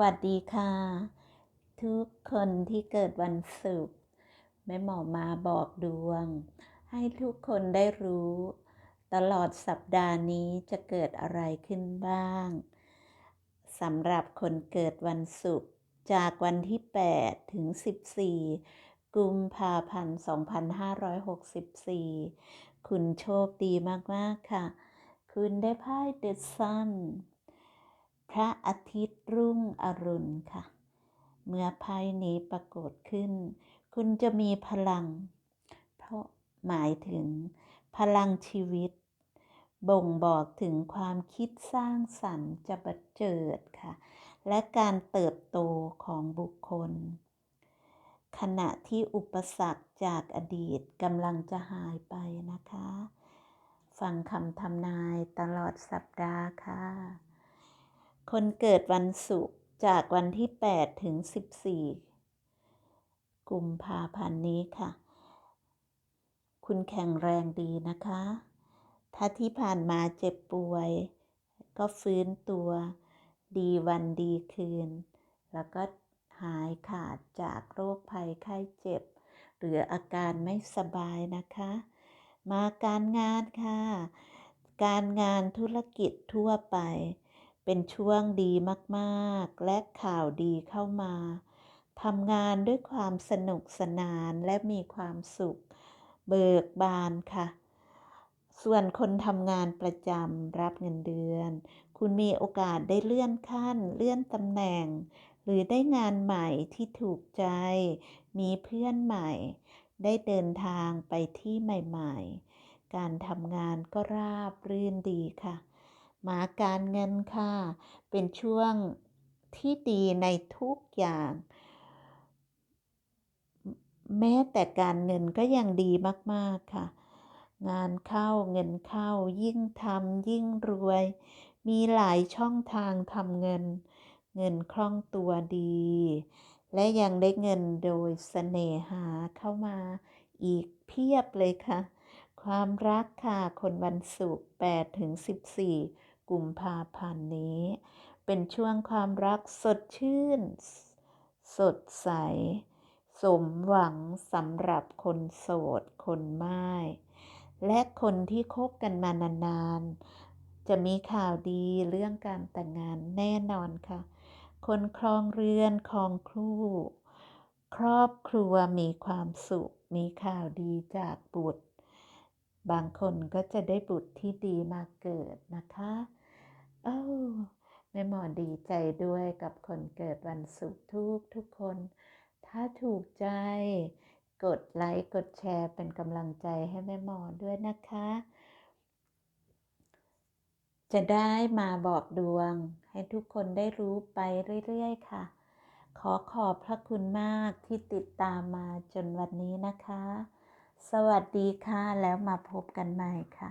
วัสดีค่ะ ทุกคนที่เกิดวันศุกร์แม่หมอมาบอกดวง ให้ทุกคนได้รู้ ตลอดสัปดาห์นี้จะเกิดอะไรขึ้นบ้างสำหรับคนเกิดวันศุกร์จากวันที่ 8 ถึง 14 กุมภาพันธ์ 2564 คุณโชคดีมาก ๆ ค่ะ คุณได้ไพ่ The Sun พระอาทิตย์รุ่งอรุณค่ะ เมื่อไพ่นี้ปรากฏขึ้น คุณจะมีพลัง เพราะหมายถึงพลังชีวิต บ่งบอกถึงความคิดสร้างสรรค์จะบัดเจิดค่ะ และการเติบโตของบุคคล ขณะที่อุปสรรคจากอดีตกำลังจะหายไปนะคะ ฟังคำทำนายตลอดสัปดาห์ค่ะ คนเกิดวันศุกร์จากวันที่ 8 ถึง 14 กุมภาพันธ์นี้ค่ะ คุณแข็งแรงดีนะคะ ถ้าที่ผ่านมาเจ็บป่วย ก็ฟื้นตัวดีวันดีคืน แล้วก็หายขาดจากโรคภัยไข้เจ็บ หรืออาการไม่สบายนะคะ มาการงานค่ะ การงานธุรกิจทั่วไป เป็นช่วงดีมากๆ และข่าวดีเข้ามาทำงานด้วยความสนุกสนานและมีความสุข เบิกบานค่ะ ส่วนคนทำงานประจำรับเงินเดือน คุณมีโอกาสได้เลื่อนขั้น เลื่อนตำแหน่ง หรือได้งานใหม่ที่ถูกใจ มีเพื่อนใหม่ ได้เดินทางไปที่ใหม่ ๆ การทำงานก็ราบรื่นดีค่ะ มาการเงินค่ะ เป็นช่วงที่ดีในทุกอย่าง แม้แต่การเงินก็ยังดีมากๆค่ะ งานเข้าเงินเข้ายิ่งทำยิ่งรวย มีหลายช่องทางทำเงิน เงินคล่องตัวดี และยังได้เงินโดยเสน่หาเข้ามาอีกเพียบเลยค่ะ ความรักค่ะคนวันศุกร์8ถึง14 กุมภาพันธ์นี้ เป็นช่วงความรักสดชื่น สดใส สมหวังสำหรับคนโสด คนไม่ายและคนที่คบกันมานานๆ จะมีข่าวดีเรื่องการแต่งงานแน่นอนค่ะ คนครองเรือนครองครู่ ครอบครัวมีความสุข มีข่าวดีจากบุตร บางคนก็จะได้บุตรที่ดีมาเกิดนะคะเอ้าแม่หมอดีใจด้วยกับคนเกิดวันศุกร์ทุกทุกคน ถ้าถูกใจ กดไลค์กดแชร์เป็นกำลังใจให้แม่หมอด้วยนะคะ จะได้มาบอกดวง ให้ทุกคนได้รู้ไปเรื่อยๆค่ะ ขอขอบพระคุณมากที่ติดตามมาจนวันนี้นะคะ สวัสดีค่ะ แล้วมาพบกันใหม่ค่ะ